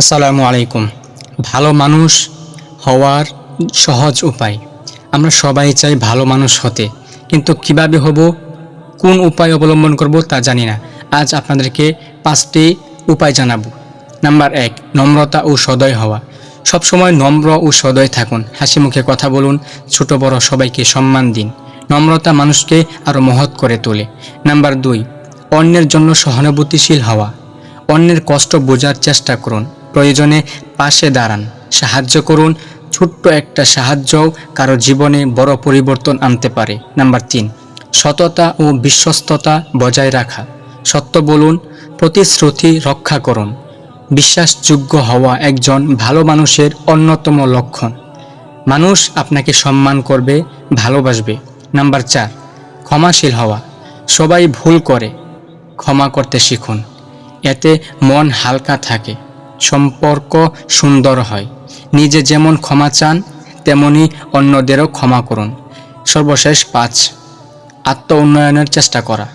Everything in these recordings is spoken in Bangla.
আসসালামু আলাইকুম। ভালো মানুষ হওয়ার সহজ উপায়। আমরা সবাই চাই ভালো মানুষ হতে। কিন্তু কীভাবে হব, কোন উপায় অবলম্বন করব তা জানি না। আজ আপনাদেরকে পাঁচটি উপায় জানাব। নাম্বার এক, নম্রতা ও সদয় হওয়া। সবসময় নম্র ও সদয় থাকুন। হাসি মুখে কথা বলুন। ছোট বড় সবাইকে সম্মান দিন। নম্রতা মানুষকে আরও মহৎ করে তোলে। নাম্বার দুই, অন্যের জন্য সহানুভূতিশীল হওয়া। অন্যের কষ্ট বোঝার চেষ্টা করুন। প্রয়োজনে পাশে দাঁড়ান। সাহায্য করুন। ছোট্ট একটা সাহায্যও কারও জীবনে বড় পরিবর্তন আনতে পারে। নাম্বার তিন, সততা ও বিশ্বস্ততা বজায় রাখা। সত্য বলুন, প্রতিশ্রুতি রক্ষা করুন। বিশ্বাসযোগ্য হওয়া একজন ভালো মানুষের অন্যতম লক্ষণ। মানুষ আপনাকে সম্মান করবে, ভালোবাসবে। নাম্বার চার, ক্ষমাশীল হওয়া। সবাই ভুল করে, ক্ষমা করতে শিখুন। এতে মন হালকা থাকে। সম্পর্ক সুন্দর হয়। নিজে যেমন ক্ষমা চান, তেমনি অন্যদেরও ক্ষমা করুন। সর্বশেষ পাঁচ আত্ম উন্নয়নের চেষ্টা করা।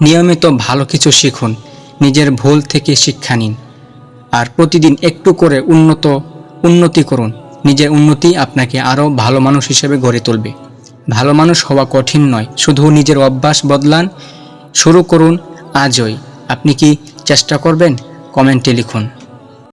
নিয়মিত ভালো কিছু শিখুন, নিজের ভুল থেকে শিক্ষা নিন, আর প্রতিদিন একটু করে উন্নত, উন্নতি করুন। নিজের উন্নতি আপনাকে আরও ভালো মানুষ হিসেবে গড়ে তুলবে। ভালো মানুষ হওয়া কঠিন নয়, শুধু নিজের অভ্যাস বদলান। শুরু করুন আজই। আপনি কি চেষ্টা করবেন? কমেন্টে লিখুন।